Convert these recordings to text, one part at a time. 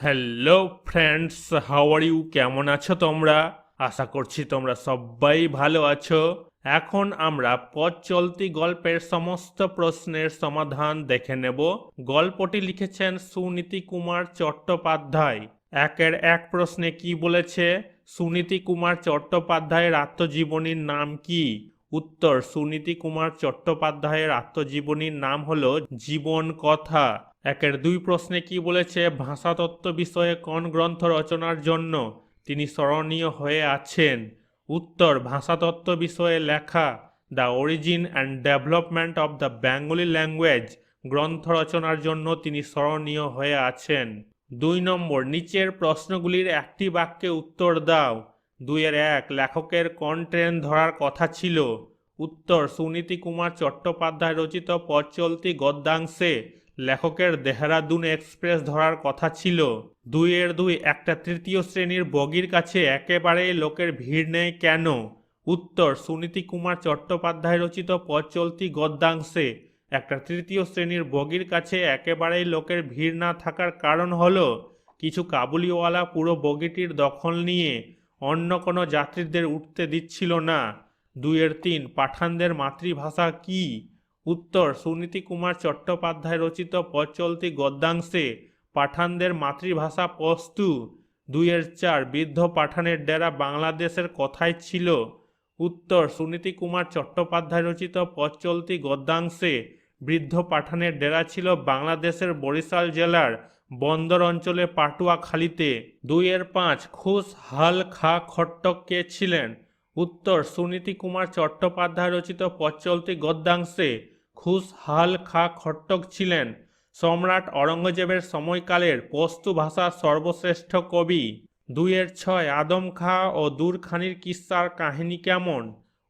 Hello friends how are you কেমন আছো তোমরা? আশা করছি তোমরা সবাই ভালো আছো। এখন আমরা পথ চলতি গল্পের সমস্ত প্রশ্নের সমাধান দেখে নেব। গল্পটি লিখেছেন সুনীতি কুমার চট্টোপাধ্যায়। একের এক প্রশ্নে কি বলেছে? সুনীতি কুমার চট্টোপাধ্যায়ের আত্মজীবনীর নাম কি? উত্তর, সুনীতি কুমার চট্টোপাধ্যায়ের আত্মজীবনীর নাম হলো জীবন কথা। একের দুই প্রশ্নে কি বলেছে, ভাষাতত্ত্ব বিষয়ে কোন গ্রন্থ রচনার জন্য তিনি স্মরণীয় হয়ে আছেন? উত্তর, ভাষাতত্ত্ব বিষয়ে লেখা, the origin and development of the Bengali language গ্রন্থ রচনার জন্য তিনি স্মরণীয় হয়ে আছেন। দুই নম্বর, নিচের প্রশ্নগুলির একটি বাক্যে উত্তর দাও। দুইয়ের এক, লেখকের কোন ট্রেন ধরার কথা ছিল? উত্তর, সুনীতি কুমার চট্টোপাধ্যায় রচিত পথ চলতি গদ্যাংশে লেখকের দেহরাদুন এক্সপ্রেস ধরার কথা ছিল। দুইয়ের দুই, একটা তৃতীয় শ্রেণির বগির কাছে একেবারেই লোকের ভিড় নেই কেন? উত্তর, সুনীতি কুমার চট্টোপাধ্যায় রচিত পথ চলতি গদ্যাংশে। একটা তৃতীয় শ্রেণির বগির কাছে একেবারেই লোকের ভিড় না থাকার কারণ হলো, কিছু কাবুলিওয়ালা পুরো বগিটির দখল নিয়ে অন্য কোনো যাত্রীদের উঠতে দিচ্ছিল না। দুইয়ের তিন, পাঠানদের মাতৃভাষা কি? উত্তর, সুনীতি কুমার চট্টোপাধ্যায় রচিত পথ চলতি গদ্যাংশে পাঠানদের মাতৃভাষা পস্তু। দুইয়ের চার, বৃদ্ধ পাঠানের ডেরা বাংলাদেশের কথাই ছিল। উত্তর, সুনীতি কুমার চট্টোপাধ্যায় রচিত পথ চলতি গদ্যাংশে বৃদ্ধ পাঠানের ডেরা ছিল বাংলাদেশের বরিশাল জেলার বন্দর অঞ্চলে পাটুয়াখালীতে। দুইয়ের পাঁচ, খুশ হাল খা খট্টক কে ছিলেন? উত্তর, সুনীতি কুমার চট্টোপাধ্যায় রচিত পথ চলতি গদ্যাংশে খুশ হাল খা খট্টক ছিলেন। সম্রাট অরঙ্গজেবের সময়কালের পস্তু ভাষার সর্বশ্রেষ্ঠ কবি। দুইয়ের ছয় আদম খা ও দূরখানির কিস্সার কাহিনী কেমন?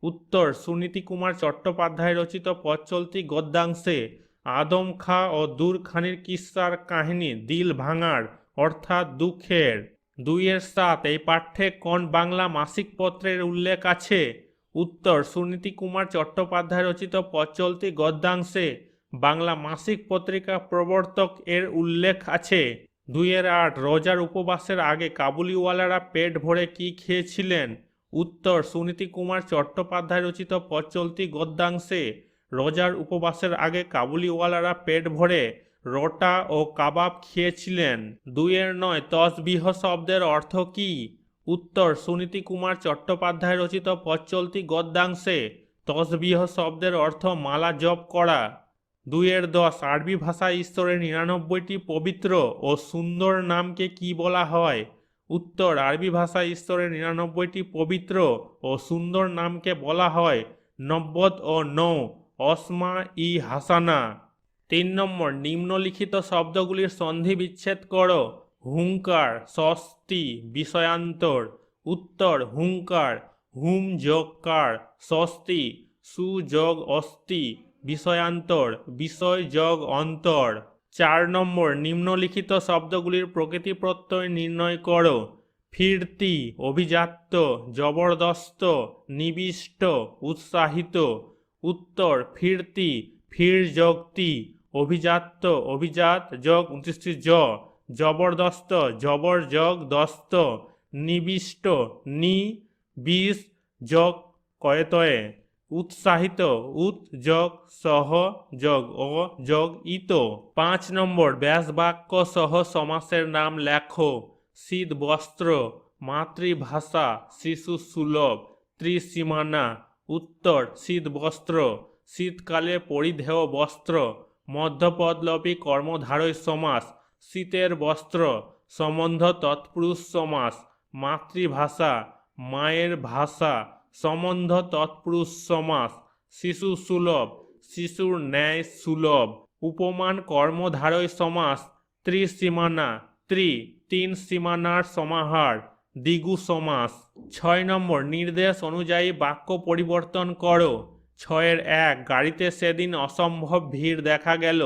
উত্তর, সুনীতি কুমার চট্টোপাধ্যায় রচিত পথ চলতি গদ্যাংশে, আদম খা ও দূরখানির কিস্সার কাহিনী দিল ভাঙার, অর্থাৎ দুঃখের। দুইয়ের সাত এই পাঠ্যে কোন বাংলা মাসিক পত্রের উল্লেখ আছে? উত্তর, সুনীতি কুমার চট্টোপাধ্যায় রচিত পথ চলতি গদ্যাংশে বাংলা মাসিক পত্রিকা প্রবর্তক এর উল্লেখ আছে। দুইয়ের আট, রোজার উপবাসের আগে কাবুলিওয়ালারা পেট ভরে কি খেয়েছিলেন? উত্তর, সুনীতি কুমার চট্টোপাধ্যায় রচিত পথ চলতি গদ্যাংশে রোজার উপবাসের আগে কাবুলিওয়ালারা পেট ভরে রোটা ও কাবাব খেয়েছিলেন। দুইয়ের নয়, তসবিহ শব্দের অর্থ কি? উত্তর, সুনীতি কুমার চট্টোপাধ্যায় রচিত পথ চলতি গদ্যাংশে তসবিহ শব্দের অর্থ মালা জপ করা। দুইয়ের দশ, আরবি ভাষা ঈশ্বরের নিরানব্বইটি পবিত্র ও সুন্দর নামকে কি বলা হয়? উত্তর, আরবি ভাষা ঈশ্বরের নিরানব্বইটি পবিত্র ও সুন্দর নামকে বলা হয় নব্বদ ও নৌ, অসমা ই হাসানা। তিন নম্বর, নিম্নলিখিত শব্দগুলির সন্ধি বিচ্ছেদ করো। হুঙ্কার ষষ্ঠী বিষয়ান্তর, উত্তর হুঙ্কার হুম যোগকার ষষ্ঠী সুযোগ অস্তি বিষয়ান্তর, বিষয়, যোগ, অন্তর। চার নম্বর, নিম্নলিখিত শব্দগুলির প্রকৃতি প্রত্যয় নির্ণয় করো। ফিরতি, অভিজাত্য, জবরদস্ত, নিবিষ্ট, উৎসাহিত। উত্তর, ফিরতি ফির যোগতি অভিজাত্য, অভিজাত, যোগ, উনত্রিশটি জ। জবরদস্ত জবর যোগ দস্ত নিবিষ্ট, নি, বিষ, যোগ, কয়তয়ে, উৎসাহিত উৎ যোগ সহ, যোগ ও যোগ, ইত। পাঁচ নম্বর ব্যাস বাক্য সহ সমাসের নাম লেখো। শীত, বস্ত্র, মাতৃভাষা, শিশু, সুলভ, ত্রিসীমানা, উত্তর, শীত, বস্ত্র, শীতকালে পরিধেয় বস্ত্র, মধ্যপদলপী, কর্মধারয়, সমাস শীতের বস্ত্র, সম্বন্ধ তৎপুরুষ সমাস, মাতৃভাষা, মায়ের ভাষা, সম্বন্ধ তৎপুরুষ সমাস, শিশু সুলভ, শিশুর ন্যায় সুলভ, উপমান কর্মধারয় সমাস, ত্রিসীমানা, ত্রি, তিন সীমানার সমাহার দ্বিগু সমাস। ছয় নম্বর, নির্দেশ অনুযায়ী বাক্য পরিবর্তন করো। ছয়ের এক, গাড়িতে সেদিন অসম্ভব ভিড় দেখা গেল।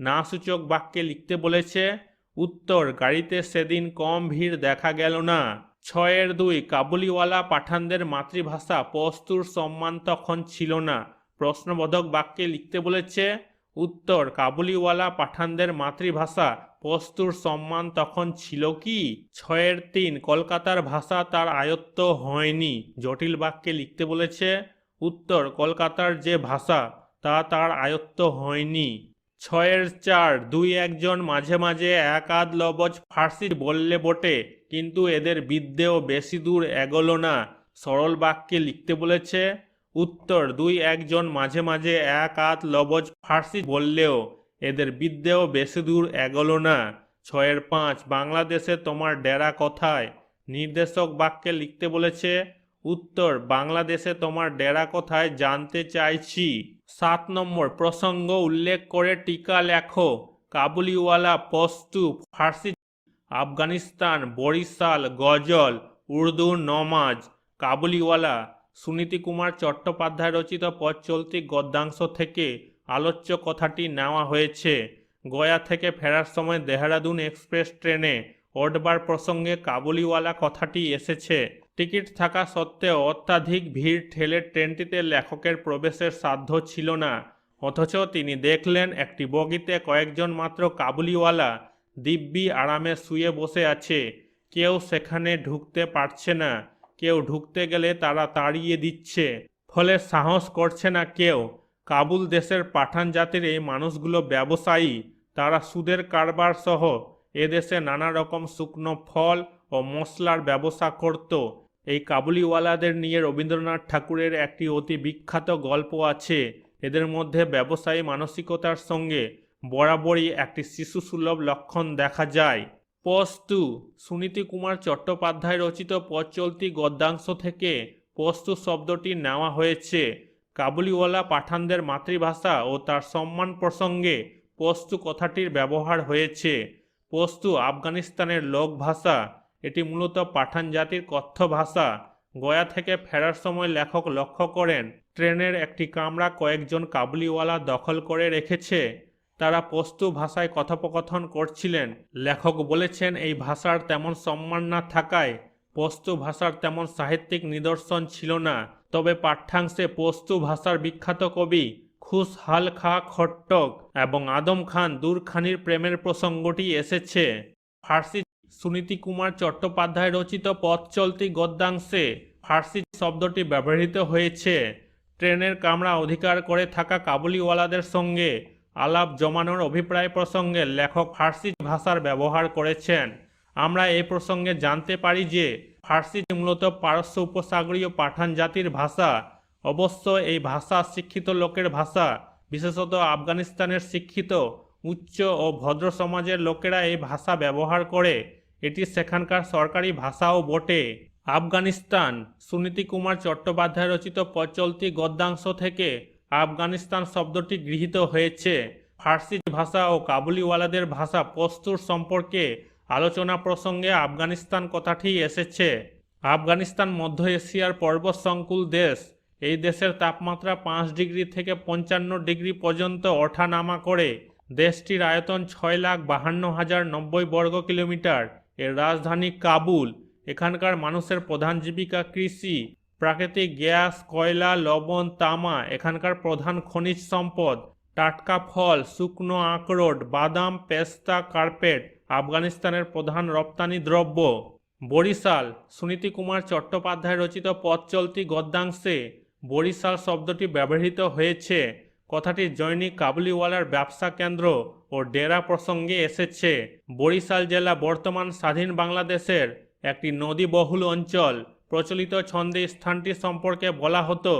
না সূচক বাক্যে লিখতে বলেছে, উত্তর, গাড়িতে সেদিন কম ভিড় দেখা গেল না। ছয়ের দুই, কাবুলিওয়ালা পাঠানদের মাতৃভাষা পস্তুর সম্মান তখন ছিল না। প্রশ্নবোধক বাক্যে লিখতে বলেছে, উত্তর, কাবুলিওয়ালা পাঠানদের মাতৃভাষা পস্তুর সম্মান তখন ছিল কি? ছয়ের তিন, কলকাতার ভাষা তার আয়ত্ত হয়নি। জটিল বাক্যে লিখতে বলেছে, উত্তর, কলকাতার যে ভাষা তা তার আয়ত্ত হয়নি। ছয়ের চার, দুই একজন মাঝে মাঝে এক আধ লবজ ফার্সি বললে বটে, কিন্তু এদের বিদ্যেও বেশি দূর এগোলো না। সরল বাক্যে লিখতে বলেছে, উত্তর, দুই একজন মাঝে মাঝে এক আধ লবজ ফার্সি বললেও এদের বিদ্যেও বেশি দূর এগোলো না। ছয়ের পাঁচ, বাংলাদেশে তোমার ডেরা কথায়? নির্দেশক বাক্যে লিখতে বলেছে উত্তর, বাংলাদেশে তোমার ডেরা কোথায় জানতে চাইছি। সাত নম্বর, প্রসঙ্গ উল্লেখ করে টিকা লেখো। কাবুলিওয়ালা, পস্তু, ফার্সি, আফগানিস্তান, বরিশাল, গজল, উর্দু, নমাজ। কাবুলিওয়ালা, সুনীতি কুমার চট্টোপাধ্যায় রচিত পথ চলতি গদ্যাংশ থেকে আলোচ্য কথাটি নেওয়া হয়েছে। গয়া থেকে ফেরার সময় দেহরাদুন এক্সপ্রেস ট্রেনে ওঠবার প্রসঙ্গে কাবুলিওয়ালা কথাটি এসেছে। টিকিট থাকা সত্ত্বেও অত্যাধিক ভিড় ঠেলে ট্রেনটিতে লেখকের প্রবেশের সাধ্য ছিল না। অথচ তিনি দেখলেন একটি বগিতে কয়েকজন মাত্র কাবুলিওয়ালা দিব্যি আরামে শুয়ে বসে আছে। কেউ সেখানে ঢুকতে পারছে না। কেউ ঢুকতে গেলে তারা তাড়িয়ে দিচ্ছে। ফলে সাহস করছে না কেউ। কাবুল দেশের পাঠান জাতির এই মানুষগুলো ব্যবসায়ী। তারা সুদের কারবার সহ এদেশে নানা রকম শুকনো ফল ও মশলার ব্যবসা করত। এই কাবুলিওয়ালাদের নিয়ে রবীন্দ্রনাথ ঠাকুরের একটি অতি বিখ্যাত গল্প আছে। এদের মধ্যে ব্যবসায়ী মানসিকতার সঙ্গে বরাবরই একটি শিশুসুলভ লক্ষণ দেখা যায়। পস্তু সুনীতি কুমার চট্টোপাধ্যায় রচিত পথ চলতি গদ্যাংশ থেকে পস্তু শব্দটি নেওয়া হয়েছে। কাবুলিওয়ালা পাঠানদের মাতৃভাষা ও তার সম্মান প্রসঙ্গে পস্তু কথাটির ব্যবহার হয়েছে। পস্তু আফগানিস্তানের লোক ভাষা এটি মূলত পাঠান জাতির কথ্য ভাষা। গয়া থেকে ফেরার সময় লেখক লক্ষ্য করেন, ট্রেনের একটি কামরা কয়েকজন কাবুলিওয়ালা দখল করে রেখেছে। তারা পস্তু ভাষায় কথোপকথন করছিলেন। লেখক বলেছেন, এই ভাষার তেমন সম্মান না থাকায় পস্তু ভাষার তেমন সাহিত্যিক নিদর্শন ছিল না। তবে পাঠ্যাংশে পস্তু ভাষার বিখ্যাত কবি খুশহাল খা খট্টক এবং আদম খান দূরখানির প্রেমের প্রসঙ্গটি এসেছে। ফার্সি সুনীতি কুমার চট্টোপাধ্যায় রচিত পথ চলতি গদ্যাংশে ফার্সি শব্দটি ব্যবহৃত হয়েছে। ট্রেনের কামরা অধিকার করে থাকা কাবুলিওয়ালাদের সঙ্গে আলাপ জমানোর অভিপ্রায় প্রসঙ্গে লেখক ফার্সি ভাষার ব্যবহার করেছেন। আমরা এই প্রসঙ্গে জানতে পারি যে ফার্সি মূলত পারস্য উপসাগরীয় পাঠান জাতির ভাষা। অবশ্য এই ভাষা শিক্ষিত লোকের ভাষা, বিশেষত আফগানিস্তানের শিক্ষিত, উচ্চ ও ভদ্র সমাজের লোকেরা এই ভাষা ব্যবহার করে এটি সেখানকার সরকারি ভাষাও বটে। আফগানিস্তান, সুনীতি কুমার চট্টোপাধ্যায় রচিত প্রচলতি গদ্যাংশ থেকে আফগানিস্তান শব্দটি গৃহীত হয়েছে। ফার্সি ভাষা ও কাবুলিওয়ালাদের ভাষা পস্তুর সম্পর্কে আলোচনা প্রসঙ্গে আফগানিস্তান কথাটি এসেছে। আফগানিস্তান মধ্য এশিয়ার পর্বত সংকুল দেশ। এই দেশের তাপমাত্রা পাঁচ ডিগ্রি থেকে পঞ্চান্ন ডিগ্রি পর্যন্ত ওঠানামা করে। দেশটির আয়তন ছয় লাখ বাহান্ন হাজার নব্বই বর্গ কিলোমিটার। এর রাজধানী কাবুল। এখানকার মানুষের প্রধান জীবিকা কৃষি। প্রাকৃতিক গ্যাস, কয়লা, লবণ, তামা, এখানকার প্রধান খনিজ সম্পদ। টাটকা ফল, শুকনো আখরোট, বাদাম, পেস্তা, কার্পেট, আফগানিস্তানের প্রধান রপ্তানি দ্রব্য। বরিশাল, সুনীতি কুমার চট্টোপাধ্যায় রচিত পথ চলতি গদ্যাংশে বরিশাল শব্দটি ব্যবহৃত হয়েছে। কথাটি জৈনিক কাবুলিওয়ালার ব্যবসা কেন্দ্র ও ডেরা প্রসঙ্গে এসেছে। বরিশাল জেলা বর্তমান স্বাধীন বাংলাদেশের একটি নদীবহুল অঞ্চল। প্রচলিত ছন্দে স্থানটি সম্পর্কে বলা হতো,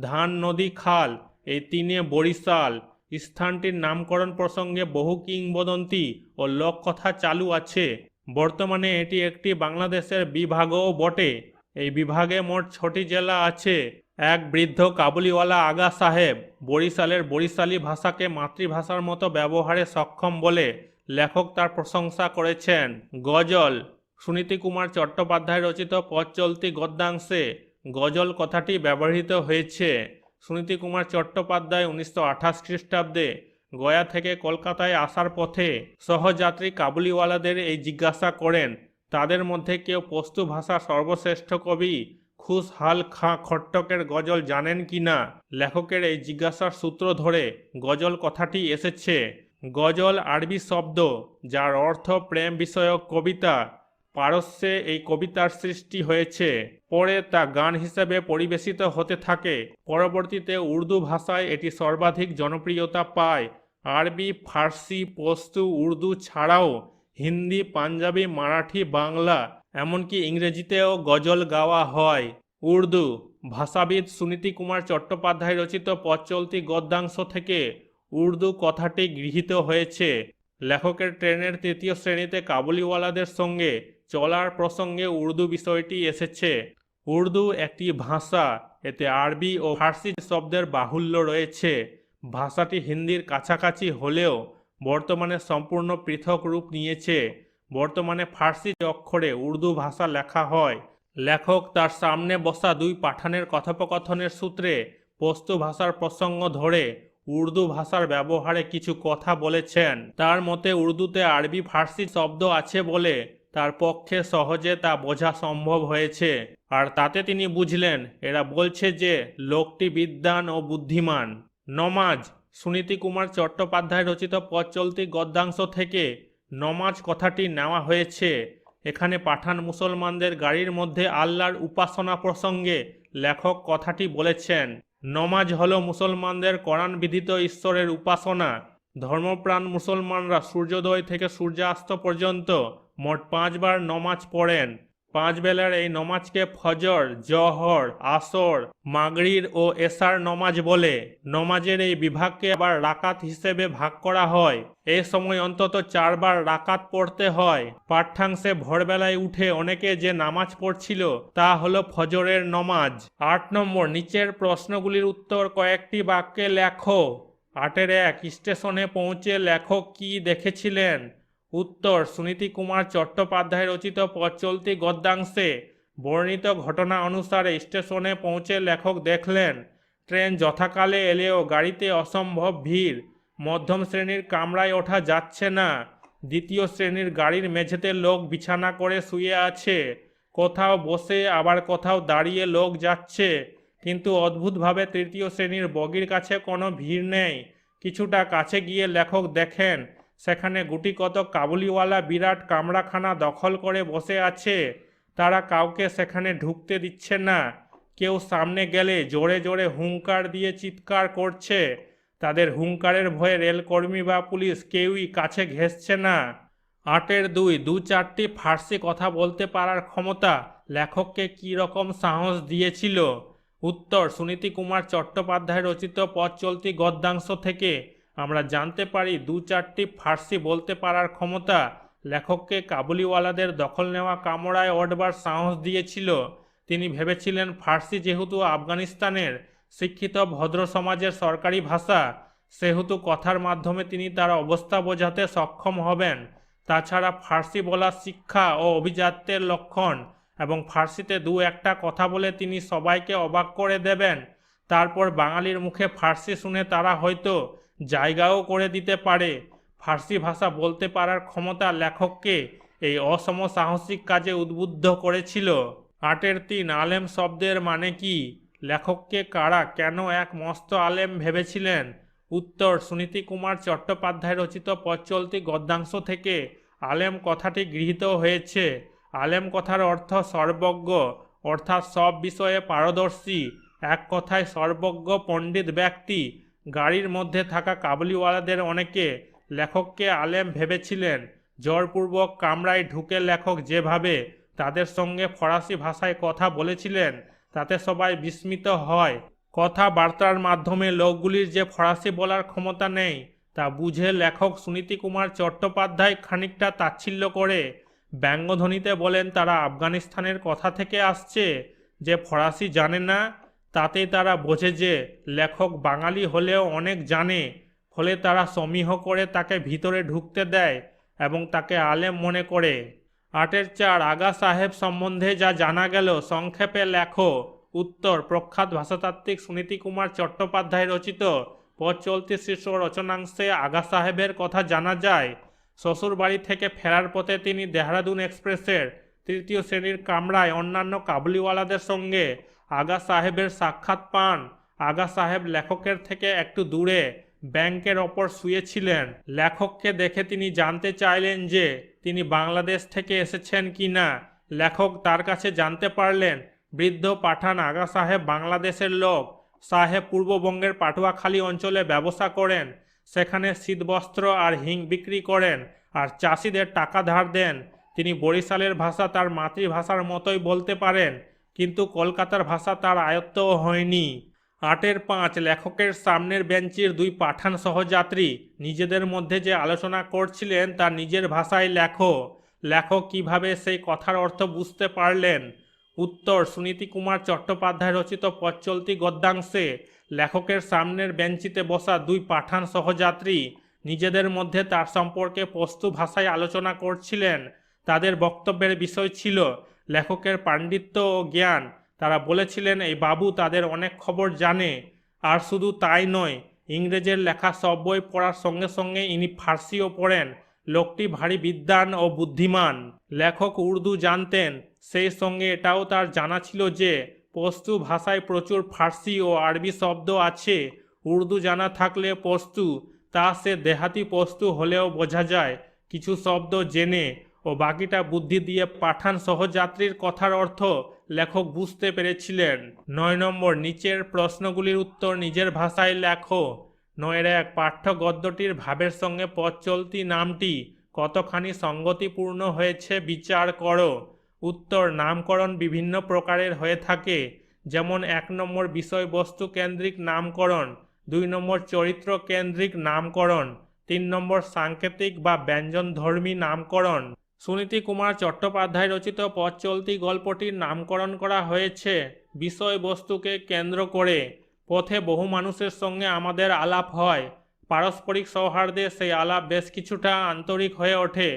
ধান, নদী, খাল, এই তিনে বরিশাল। স্থানটির নামকরণ প্রসঙ্গে বহু কিংবদন্তি ও লোককথা চালু আছে। বর্তমানে এটি একটি বাংলাদেশের বিভাগও বটে। এই বিভাগে মোট ছটি জেলা আছে। এক বৃদ্ধ কাবুলিওয়ালা আগা সাহেব বরিশালের বরিশালি ভাষাকে মাতৃভাষার মতো ব্যবহারে সক্ষম বলে লেখক তার প্রশংসা করেছেন। গজল, সুনীতি কুমার চট্টোপাধ্যায় রচিত পথ চলতি গদ্যাংশে গজল কথাটি ব্যবহৃত হয়েছে। সুনীতি কুমার চট্টোপাধ্যায় উনিশশো আঠাশ খ্রিস্টাব্দে গয়া থেকে কলকাতায় আসার পথে সহযাত্রী কাবুলিওয়ালাদের এই জিজ্ঞাসা করেন, তাদের মধ্যে কেউ পস্তু ভাষা সর্বশ্রেষ্ঠ কবি খুশহাল খাঁ খট্টকের গজল জানেন কি না? লেখকের এই জিজ্ঞাসার সূত্র ধরে গজল কথাটি এসেছে। গজল আরবি শব্দ, যার অর্থ প্রেম বিষয়ক কবিতা। পারস্যে এই কবিতার সৃষ্টি হয়েছে। পরে তা গান হিসেবে পরিবেশিত হতে থাকে। পরবর্তীতে উর্দু ভাষায় এটি সর্বাধিক জনপ্রিয়তা পায়। আরবি, ফার্সি পশতু উর্দু ছাড়াও হিন্দি, পাঞ্জাবি, মারাঠি, বাংলা এমনকি ইংরেজিতেও গজল গাওয়া হয়। উর্দু, ভাষাবিদ সুনীতি কুমার চট্টোপাধ্যায় রচিত পথ চলতি গদ্যাংশ থেকে উর্দু কথাটি গৃহীত হয়েছে। লেখকের ট্রেনের তৃতীয় শ্রেণীতে কাবুলিওয়ালাদের সঙ্গে চলার প্রসঙ্গে উর্দু বিষয়টি এসেছে। উর্দু একটি ভাষা, এতে আরবি ও ফার্সি শব্দের বাহুল্য রয়েছে। ভাষাটি হিন্দির কাছাকাছি হলেও বর্তমানে সম্পূর্ণ পৃথক রূপ নিয়েছে। বর্তমানে ফার্সি অক্ষরে উর্দু ভাষা লেখা হয়। লেখক তার সামনে বসা দুই পাঠানের কথোপকথনের সূত্রে পস্তু ভাষার প্রসঙ্গ ধরে উর্দু ভাষার ব্যবহারে কিছু কথা বলেছেন। তার মতে, উর্দুতে আরবি ফার্সি শব্দ আছে বলে তার পক্ষে সহজে তা বোঝা সম্ভব হয়েছে। আর তাতে তিনি বুঝলেন, এরা বলছে যে লোকটি বিদ্বান ও বুদ্ধিমান। নমাজ, সুনীতি কুমার চট্টোপাধ্যায় রচিত পথ চলতি গদ্যাংশ থেকে নমাজ কথাটি নেওয়া হয়েছে। এখানে পাঠান মুসলমানদের গাড়ির মধ্যে আল্লাহর উপাসনা প্রসঙ্গে লেখক কথাটি বলেছেন, নমাজ হল মুসলমানদের করান বিধিত ঈশ্বরের উপাসনা। ধর্মপ্রাণ মুসলমানরা সূর্যোদয় থেকে সূর্যাস্ত পর্যন্ত মোট পাঁচবার নমাজ পড়েন। পাঁচ বেলার এই নমাজকে ফজর, জহর, আসর মাগরির ও এসার নমাজ বলে। নমাজের এই বিভাগকে আবার রাকাত হিসেবে ভাগ করা হয়। এ সময় অন্তত চারবার রাকাত পড়তে হয়। পাঠ্যাংশে ভোরবেলায় উঠে অনেকে যে নামাজ পড়ছিল, তা হলো ফজরের নমাজ। আট নম্বর, নিচের প্রশ্নগুলির উত্তর কয়েকটি বাক্যে লেখো। আটের এক, স্টেশনে পৌঁছে লেখক কি দেখেছিলেন? উত্তর, সুনীতি কুমার চট্টোপাধ্যায় রচিত পথ চলতি গদ্যাংশে বর্ণিত ঘটনা অনুসারে স্টেশনে পৌঁছে লেখক দেখলেন, ট্রেন যথাকালে এলেও গাড়িতে অসম্ভব ভিড়, মধ্যম শ্রেণির কামরায় ওঠা যাচ্ছে না, দ্বিতীয় শ্রেণির গাড়ির মেঝেতে লোক বিছানা করে শুয়ে আছে, কোথাও বসে আবার কোথাও দাঁড়িয়ে লোক যাচ্ছে, কিন্তু অদ্ভুতভাবে তৃতীয় শ্রেণির বগির কাছে কোনো ভিড় নেই, কিছুটা কাছে গিয়ে লেখক দেখেন সেখানে গুটি কত কাবুলিওয়ালা বিরাট কামরাখানা দখল করে বসে আছে। তারা কাউকে সেখানে ঢুকতে দিচ্ছে না। কেউ সামনে গেলে জোরে জোরে হুঙ্কার দিয়ে চিৎকার করছে। তাদের হুঙ্কারের ভয়ে রেলকর্মী বা পুলিশ কেউই কাছে ঘেসছে না। আটের দুই, দু চারটি ফার্সি কথা বলতে পারার ক্ষমতা লেখককে কী রকম সাহস দিয়েছিল? উত্তর, সুনীতি কুমার চট্টোপাধ্যায় রচিত পথ চলতি গদ্যাংশ থেকে আমরা জানতে পারি দু চারটি ফার্সি বলতে পারার ক্ষমতা লেখককে কাবুলিওয়ালাদের দখল নেওয়া কামড়ায় ওঠবার সাহস দিয়েছিল। তিনি ভেবেছিলেন ফার্সি যেহেতু আফগানিস্তানের শিক্ষিত ভদ্র সমাজের সরকারি ভাষা, সেহেতু কথার মাধ্যমে তিনি তার অবস্থা বোঝাতে সক্ষম হবেন। তাছাড়া ফার্সি বলা শিক্ষা ও অভিজাত্যের লক্ষণ এবং ফার্সিতে দু একটা কথা বলে তিনি সবাইকে অবাক করে দেবেন। তারপর বাঙালির মুখে ফার্সি শুনে তারা হয়তো জায়গাও করে দিতে পারে। ফার্সি ভাষা বলতে পারার ক্ষমতা লেখককে এই অসম সাহসিক কাজে উদ্বুদ্ধ করেছিল। আটের তিন আলেম শব্দের মানে কি? লেখককে কারা কেন এক মস্ত আলেম ভেবেছিলেন? উত্তর, সুনীতি কুমার চট্টোপাধ্যায় রচিত পথ চলতি গদ্যাংশ থেকে আলেম কথাটি গৃহীত হয়েছে। আলেম কথার অর্থ সর্বজ্ঞ, অর্থাৎ সব বিষয়ে পারদর্শী, এক কথায় সর্বজ্ঞ পণ্ডিত ব্যক্তি গাড়ির মধ্যে থাকা কাবুলিওয়ালাদের অনেকে লেখককে আলেম ভেবেছিলেন, জোরপূর্বক কামরায় ঢুকে লেখক যেভাবে তাদের সঙ্গে ফরাসি ভাষায় কথা বলেছিলেন, তাতে সবাই বিস্মিত হয়। কথাবার্তার মাধ্যমে লোকগুলির যে ফরাসি বলার ক্ষমতা নেই, তা বুঝে লেখক সুনীতি কুমার চট্টোপাধ্যায় খানিকটা তাচ্ছিল্য করে ব্যঙ্গধ্বনিতে বলেন, তারা আফগানিস্তানের কথা থেকে আসছে, যে ফরাসি জানে না তাতেই তারা বোঝে যে লেখক বাঙালি হলেও অনেক জানে, ফলে তারা সমীহ করে তাকে ভিতরে ঢুকতে দেয় এবং তাকে আলেম মনে করে। আটের চার, আগা সাহেব সম্বন্ধে যা জানা গেল, সংক্ষেপে লেখো। উত্তর, প্রখ্যাত ভাষাতাত্ত্বিক সুনীতি কুমার চট্টোপাধ্যায় রচিত। পথ চলতি শীর্ষ রচনাংশে আগা সাহেবের কথা জানা যায়। শ্বশুর বাড়ি থেকে ফেরার পথে তিনি দেহরাদুন এক্সপ্রেসের তৃতীয় শ্রেণির কামরায় অন্যান্য কাবুলিওয়ালাদের সঙ্গে আগা সাহেবের সাক্ষাৎ পান। আগা সাহেব লেখকের থেকে একটু দূরে, ব্যাংকের ওপর শুয়েছিলেন। লেখককে দেখে তিনি জানতে চাইলেন যে, তিনি বাংলাদেশ থেকে এসেছেন কি না। লেখক তার কাছে জানতে পারলেন, বৃদ্ধ পাঠান আগা সাহেব বাংলাদেশের লোক। সাহেব পূর্ববঙ্গের পাটুয়াখালী অঞ্চলে ব্যবসা করেন, সেখানে শীতবস্ত্র আর হিং বিক্রি করেন, আর চাষিদের টাকা ধার দেন। তিনি বরিশালের ভাষা তার মাতৃভাষার মতোই বলতে পারেন। কিন্তু কলকাতার ভাষা তার আয়ত্তও হয়নি। আটের পাঁচ লেখকের সামনের বেঞ্চের দুই পাঠান সহযাত্রী নিজেদের মধ্যে যে আলোচনা করছিলেন তার নিজের ভাষায় লেখো। লেখক কীভাবে সেই কথার অর্থ বুঝতে পারলেন? উত্তর, সুনীতি কুমার চট্টোপাধ্যায় রচিত পথচলতি গদ্যাংশে লেখকের সামনের বেঞ্চিতে বসা দুই পাঠান সহযাত্রী নিজেদের মধ্যে তার সম্পর্কে পস্তু ভাষায় আলোচনা করছিলেন। তাদের বক্তব্যের বিষয় ছিল লেখকের পাণ্ডিত্য ও জ্ঞান। তারা বলেছিলেন, এই বাবু তাদের অনেক খবর জানে, আর শুধু তাই নয়, ইংরেজের লেখা সব বই পড়ার সঙ্গে সঙ্গে ইনি ফার্সিও পড়েন। লোকটি ভারী বিদ্বান ও বুদ্ধিমান। লেখক উর্দু জানতেন। সেই সঙ্গে এটাও তার জানা ছিল যে, পস্তু ভাষায় প্রচুর ফার্সি ও আরবি শব্দ আছে। উর্দু জানা থাকলে পস্তু, তা সে দেহাতি পস্তু হলেও বোঝা যায়। কিছু শব্দ জেনে ও বাকিটা বুদ্ধি দিয়ে পাঠান সহযাত্রীর কথার অর্থ লেখক বুঝতে পেরেছিলেন। নয় নম্বর, নিচের প্রশ্নগুলির উত্তর নিজের ভাষায় লেখো। নয়ের এক পাঠ্য গদ্যটির ভাবের সঙ্গে পথ চলতি নামটি কতখানি সঙ্গতিপূর্ণ হয়েছে বিচার করো। উত্তর, নামকরণ বিভিন্ন প্রকারের হয়ে থাকে। যেমন, এক নম্বর বিষয়বস্তু কেন্দ্রিক নামকরণ, দুই নম্বর চরিত্র কেন্দ্রিক নামকরণ, তিন নম্বর সাংকেতিক বা ব্যঞ্জনধর্মী নামকরণ। সুনীতি কুমার চট্টোপাধ্যায় রচিত পথ চলতি গল্পটির নামকরণ করা হয়েছে। বিষয়বস্তুকে কেন্দ্র করে পথে বহু মানুষের সঙ্গে আমাদের আলাপ হয়। পারস্পরিক সৌহার্দ্যে সেই আলাপ বেশ কিছুটা আন্তরিক হয়ে ওঠে।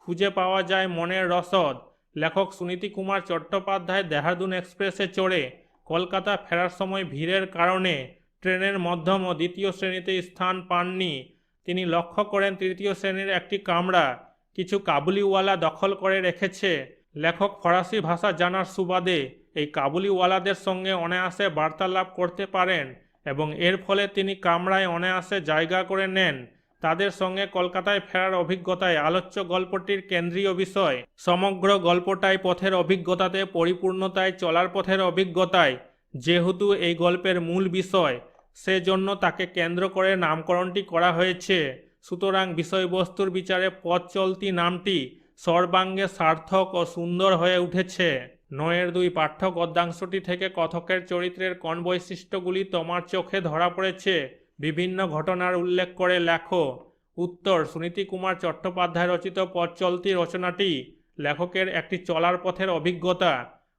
খুঁজে পাওয়া যায় মনের রসদ। লেখক সুনীতি কুমার চট্টোপাধ্যায় দেহরাদুন এক্সপ্রেসে চড়ে কলকাতা ফেরার সময় ভিড়ের কারণে ট্রেনের মধ্যম ও দ্বিতীয় শ্রেণীতে স্থান পাননি। তিনি লক্ষ্য করেন তৃতীয় শ্রেণির একটি কামরা। কিছু কাবুলিওয়ালা দখল করে রেখেছে। লেখক ফরাসি ভাষা জানার সুবাদে এই কাবুলিওয়ালাদের সঙ্গে অনায়াসে বার্তালাপ করতে পারেন এবং এর ফলে তিনি কামরায় অনায়াসে জায়গা করে নেন। তাদের সঙ্গে কলকাতায় ফেরার অভিজ্ঞতায় আলোচ্য গল্পটির কেন্দ্রীয় বিষয়। সমগ্র গল্পটাই পথের অভিজ্ঞতাতে পরিপূর্ণতায় চলার পথের অভিজ্ঞতায়। যেহেতু এই গল্পের মূল বিষয়, সেজন্য তাকে কেন্দ্র করে নামকরণটি করা হয়েছে। সুতরাং বিষয়বস্তুর বিচারে পথ চলতি নামটি সর্বাঙ্গে সার্থক ও সুন্দর হয়ে উঠেছে। নয়ের দুই পাঠ্য গদ্যাংশটি থেকে কথকের চরিত্রের কোন বৈশিষ্ট্যগুলি তোমার চোখে ধরা পড়েছে, বিভিন্ন ঘটনার উল্লেখ করে লেখো। উত্তর, সুনীতি কুমার চট্টোপাধ্যায় রচিত পথ চলতি রচনাটি লেখকের একটি চলার পথের অভিজ্ঞতা।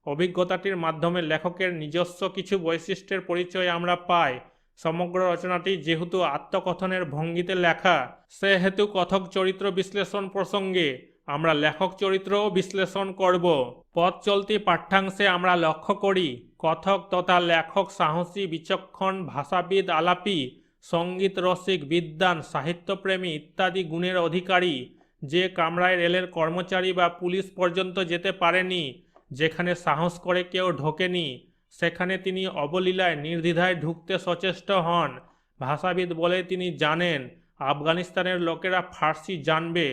অভিজ্ঞতাটির মাধ্যমে লেখকের নিজস্ব কিছু বৈশিষ্ট্যের পরিচয় আমরা পাই। সমগ্র রচনাটি যেহেতু আত্মকথনের ভঙ্গিতে লেখা, সেহেতু কথক চরিত্র বিশ্লেষণ প্রসঙ্গে আমরা লেখক চরিত্রও বিশ্লেষণ করব। পথ চলতি পাঠ্যাংশে আমরা লক্ষ্য করি, কথক তথা লেখক সাহসী, বিচক্ষণ, ভাষাবিদ, আলাপি, সংগীত রসিক, বিদ্বান, সাহিত্যপ্রেমী ইত্যাদি গুণের অধিকারী। যে কামরায় রেলের কর্মচারী বা পুলিশ পর্যন্ত যেতে পারেনি, যেখানে সাহস করে কেউ ঢোকেনি সেখানে তিনি অবলীলায় নির্দ্বিধায় ঢুকতে সচেষ্ট হন। ভাষাবিদ বলে তিনি জানেন, আফগানিস্তানের লোকেরা ফার্সি জানবে।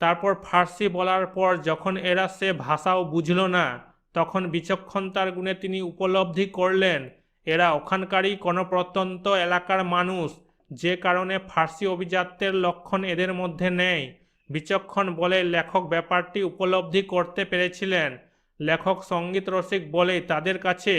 তারপর ফার্সি বলার পর যখন এরা সে ভাষাও বুঝল না, তখন বিচক্ষণতার গুণে তিনি উপলব্ধি করলেন, এরা ওখানকারই কোনো প্রত্যন্ত এলাকার মানুষ, যে কারণে ফার্সি অভিজাত্যের লক্ষণ এদের মধ্যে নেই। বিচক্ষণ বলে লেখক ব্যাপারটি উপলব্ধি করতে পেরেছিলেন। লেখক সংগীত রসিক বলেই তাদের কাছে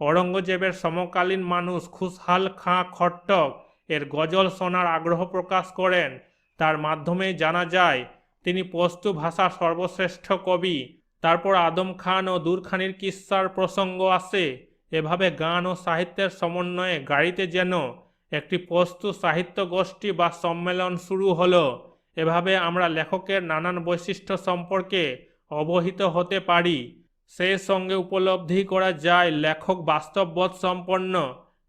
অরঙ্গজেবের সমকালীন মানুষ খুশহাল খাঁ খট্টক এর গজল শোনার আগ্রহ প্রকাশ করেন। তার মাধ্যমে জানা যায়, তিনি পস্তু ভাষার সর্বশ্রেষ্ঠ কবি। তারপর আদম খান ও দূরখানির কিস্সার প্রসঙ্গ আসে। এভাবে গান ও সাহিত্যের সমন্বয়ে গাড়িতে যেন একটি পস্তু সাহিত্য গোষ্ঠী বা সম্মেলন শুরু হলো, এভাবে আমরা লেখকের নানান বৈশিষ্ট্য সম্পর্কে অবহিত হতে পারি। সেই সঙ্গে উপলব্ধি করা যায় লেখক বাস্তববোধ সম্পন্ন,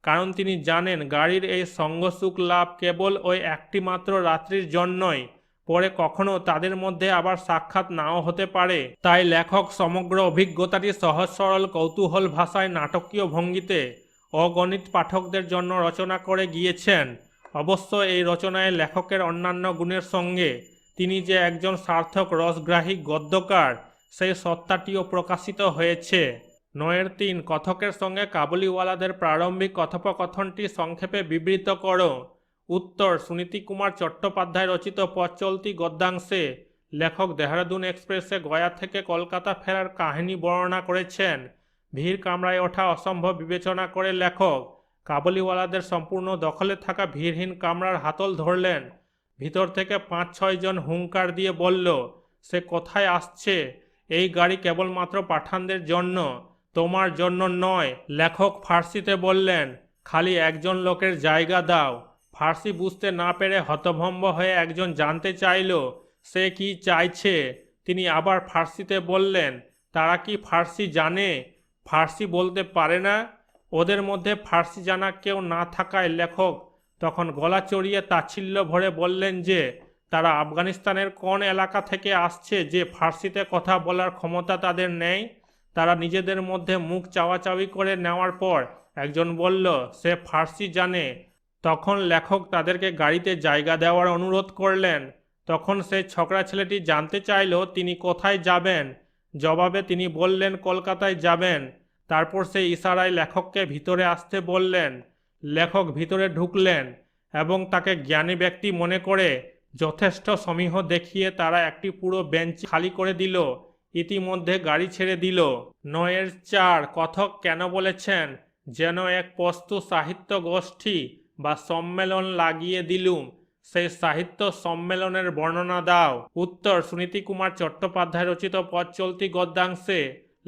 কারণ তিনি জানেন গাড়ির এই সঙ্গসুখ লাভ কেবল ওই একটি মাত্র রাত্রির জন্যই, পরে কখনো তাদের মধ্যে আবার সাক্ষাৎ নাও হতে পারে। তাই লেখক সমগ্র অভিজ্ঞতাটি সহজ সরল কৌতূহল ভাষায় নাটকীয় ভঙ্গিতে অগণিত পাঠকদের জন্য রচনা করে গিয়েছেন। অবশ্য এই রচনায় লেখকের অন্যান্য গুণের সঙ্গে তিনি যে একজন সার্থক রসগ্রাহী গদ্যকার সেই সত্তাটিও প্রকাশিত হয়েছে। নয়ের তিন, কথকের সঙ্গে কাবুলিওয়ালাদের প্রারম্ভিক কথোপকথনটি সংক্ষেপে বিবৃত করো। উত্তর, সুনীতি কুমার চট্টোপাধ্যায় রচিত পথ চলতি গদ্যাংশে লেখক দেহরাদুন এক্সপ্রেসে গয়া থেকে কলকাতা ফেরার কাহিনী বর্ণনা করেছেন। ভিড় কামড়ায় ওঠা অসম্ভব বিবেচনা করে লেখক কাবুলিওয়ালাদের সম্পূর্ণ দখলে থাকা ভিড়হীন কামরার হাতল ধরলেন। ভিতর থেকে পাঁচ ছয় জন হুঙ্কার দিয়ে বলল, সে কোথায় আসছে? এই গাড়ি কেবলমাত্র পাঠানদের জন্য, তোমার জন্য নয়। লেখক ফার্সিতে বললেন, খালি একজন লোকের জায়গা দাও। ফার্সি বুঝতে না পেরে হতভম্ব হয়ে একজন জানতে চাইল, সে কি চাইছে? তিনি আবার ফার্সিতে বললেন, তারা কি ফার্সি জানে? ফার্সি বলতে পারে না। ওদের মধ্যে ফার্সি জানা কেউ না থাকায় লেখক তখন গলা চড়িয়ে তাচ্ছিল্য ভরে বললেন যে তারা আফগানিস্তানের কোন এলাকা থেকে আসছে যে ফার্সিতে কথা বলার ক্ষমতা তাদের নেই? তারা নিজেদের মধ্যে মুখ চাওয়াচাওয়ি করে নেওয়ার পর একজন বলল, সে ফার্সি জানে। তখন লেখক তাদেরকে গাড়িতে জায়গা দেওয়ার অনুরোধ করলেন। তখন সেই ছকরা ছেলেটি জানতে চাইল, তিনি কোথায় যাবেন? জবাবে তিনি বললেন, কলকাতায় যাবেন। তারপর সেই ইশারায় লেখককে ভিতরে আসতে বললেন। লেখক ভিতরে ঢুকলেন এবং তাকে জ্ঞানী ব্যক্তি মনে করে যথেষ্ট সমীহ দেখিয়ে তারা একটি পুরো বেঞ্চ খালি করে দিল, ইতিমধ্যে গাড়ি ছেড়ে দিল। নয়ের চার কথক কেন বলেছেন, যেন এক পস্তু সাহিত্য গোষ্ঠী বা সম্মেলন লাগিয়ে দিলুম সেই সাহিত্য সম্মেলনের বর্ণনা দাও। উত্তর, সুনীতি কুমার চট্টোপাধ্যায় রচিত পথ চলতি গদ্যাংশে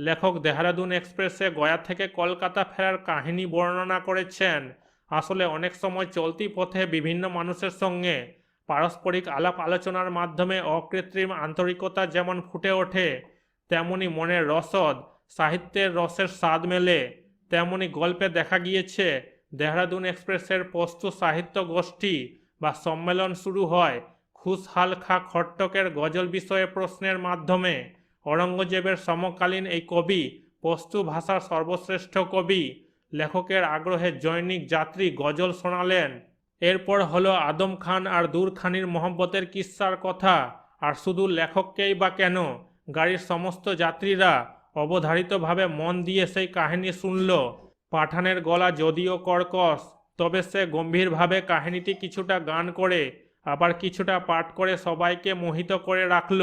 লেখক দেহরাদুন এক্সপ্রেসে গয়া থেকে কলকাতা ফেরার কাহিনী বর্ণনা করেছেন। আসলে অনেক সময় চলতি পথে বিভিন্ন মানুষের সঙ্গে পারস্পরিক আলাপ আলোচনার মাধ্যমে অকৃত্রিম আন্তরিকতা যেমন ফুটে ওঠে, তেমনি মনের রসদ, সাহিত্যের রসের স্বাদ মেলে। তেমনি গল্পে দেখা গিয়েছে, দেহরাদুন এক্সপ্রেসের পস্তু সাহিত্য গোষ্ঠী বা সম্মেলন শুরু হয় খুশহাল খা খট্টকের গজল বিষয়ে প্রশ্নের মাধ্যমে। অরঙ্গজেবের সমকালীন এই কবি পস্তু ভাষার সর্বশ্রেষ্ঠ কবি। লেখকের আগ্রহে জৈনিক যাত্রী গজল শোনালেন। এরপর হলো আদম খান আর দূর খানির মোহব্বতের কিস্সার কথা। আর শুধু লেখককেই বা কেন? গাড়ির সমস্ত যাত্রীরা অবধারিতভাবে মন দিয়ে সেই কাহিনী শুনল। পাঠানের গলা যদিও কর্কশ, তবে সে গম্ভীরভাবে কাহিনীটি কিছুটা গান করে, আবার কিছুটা পাঠ করে সবাইকে মোহিত করে রাখল।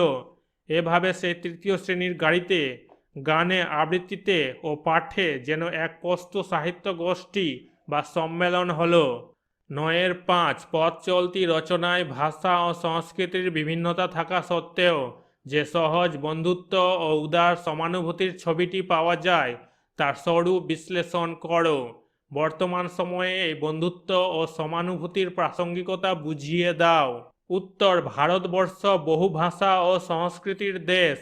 এভাবে সে তৃতীয় শ্রেণির গাড়িতে, গানে আবৃত্তিতে ও পাঠে যেন এক পস্ত সাহিত্য গোষ্ঠী বা সম্মেলন হলো। নয়ের পাঁচ, পথ চলতি রচনায় ভাষা ও সংস্কৃতির বিভিন্নতা থাকা সত্ত্বেও যে সহজ, বন্ধুত্ব ও উদার সমানুভূতির ছবিটি পাওয়া যায়, তার স্বরূপ বিশ্লেষণ করো। বর্তমান সময়ে এই বন্ধুত্ব ও সমানুভূতির প্রাসঙ্গিকতা বুঝিয়ে দাও। উত্তর, ভারতবর্ষ বহু ভাষা ও সংস্কৃতির দেশ,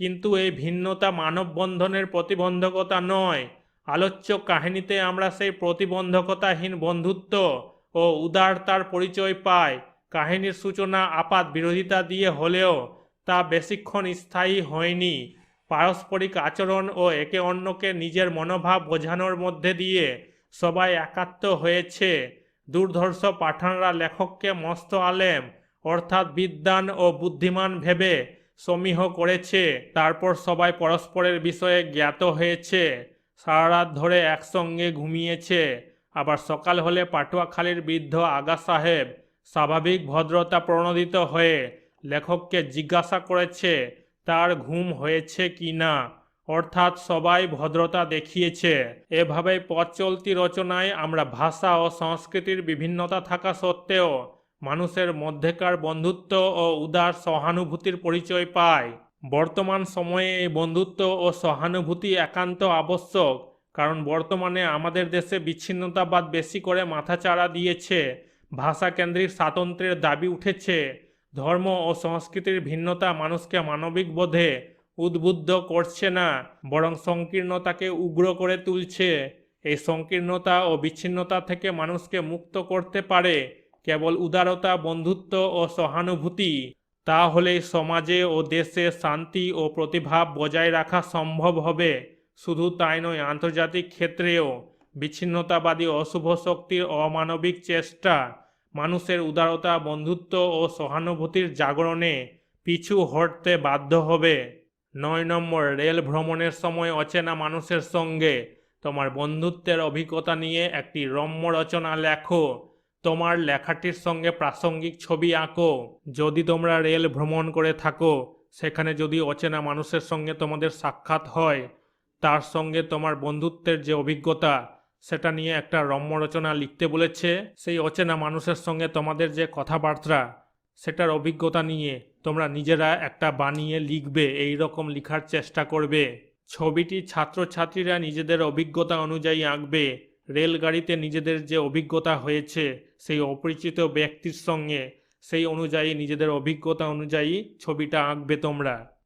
কিন্তু এই ভিন্নতা মানববন্ধনের প্রতিবন্ধকতা নয়। আলোচ্য কাহিনীতে আমরা সেই প্রতিবন্ধকতাহীন বন্ধুত্ব ও উদারতার পরিচয় পায়। কাহিনীর সূচনা আপাত বিরোধিতা দিয়ে হলেও তা বেশিক্ষণ স্থায়ী হয়নি। পারস্পরিক আচরণ ও একে অন্যকে নিজের মনোভাব বোঝানোর মধ্যে দিয়ে সবাই একাত্ম হয়েছে। দুর্ধর্ষ পাঠানরা লেখককে মস্ত আলেম, অর্থাৎ বিদ্বান ও বুদ্ধিমান ভেবে সমীহ করেছে। তারপর সবাই পরস্পরের বিষয়ে জ্ঞাত হয়েছে। সারা রাত ধরে একসঙ্গে ঘুমিয়েছে। আবার সকাল হলে পাটুয়াখালীর বৃদ্ধ আগা সাহেব স্বাভাবিক ভদ্রতা প্রণোদিত হয়ে লেখককে জিজ্ঞাসা করেছে, তার ঘুম হয়েছে কি না? অর্থাৎ সবাই ভদ্রতা দেখিয়েছে। এভাবেই পথ চলতি রচনায় আমরা ভাষা ও সংস্কৃতির বিভিন্নতা থাকা সত্ত্বেও মানুষের মধ্যেকার বন্ধুত্ব ও উদার সহানুভূতির পরিচয় পাই। বর্তমান সময়ে এই বন্ধুত্ব ও সহানুভূতি একান্ত আবশ্যক। কারণ বর্তমানে আমাদের দেশে বিচ্ছিন্নতাবাদ বেশি করে মাথাচাড়া দিয়েছে ভাষা কেন্দ্রিক স্বাতন্ত্র্যের দাবি উঠেছে, ধর্ম ও সংস্কৃতির ভিন্নতা মানুষকে মানবিক বোধে উদ্বুদ্ধ করছে না, বরং সংকীর্ণতাকে উগ্র করে তুলছে। এই সংকীর্ণতা ও বিচ্ছিন্নতা থেকে মানুষকে মুক্ত করতে পারে কেবল উদারতা, বন্ধুত্ব ও সহানুভূতি। তাহলে সমাজে ও দেশে শান্তি ও প্রতিভাব বজায় রাখা সম্ভব হবে। শুধু তাই নয়, আন্তর্জাতিক ক্ষেত্রেও বিচ্ছিন্নতাবাদী অশুভ শক্তির অমানবিক চেষ্টা, মানুষের উদারতা, বন্ধুত্ব ও সহানুভূতির জাগরণে পিছু হটতে বাধ্য হবে। নয় নম্বর, রেল ভ্রমণের সময় অচেনা মানুষের সঙ্গে তোমার বন্ধুত্বের অভিজ্ঞতা নিয়ে একটি রম্য রচনা লেখো। তোমার লেখাটির সঙ্গে প্রাসঙ্গিক ছবি আঁকো। যদি তোমরা রেল ভ্রমণ করে থাকো, সেখানে যদি অচেনা মানুষের সঙ্গে তোমাদের সাক্ষাৎ হয় তার সঙ্গে তোমার বন্ধুত্বের যে অভিজ্ঞতা, সেটা নিয়ে একটা রম্য রচনা লিখতে বলেছে। সেই অচেনা মানুষের সঙ্গে তোমাদের যে কথাবার্তা, সেটার অভিজ্ঞতা নিয়ে তোমরা নিজেরা একটা বানিয়ে লিখবে, এই রকম লিখার চেষ্টা করবে। ছবিটি ছাত্রছাত্রীরা নিজেদের অভিজ্ঞতা অনুযায়ী আঁকবে। রেলগাড়িতে নিজেদের যে অভিজ্ঞতা হয়েছে, সেই অপরিচিত ব্যক্তির সঙ্গে, সেই অনুযায়ী নিজেদের অভিজ্ঞতা অনুযায়ী ছবিটা আঁকবে তোমরা।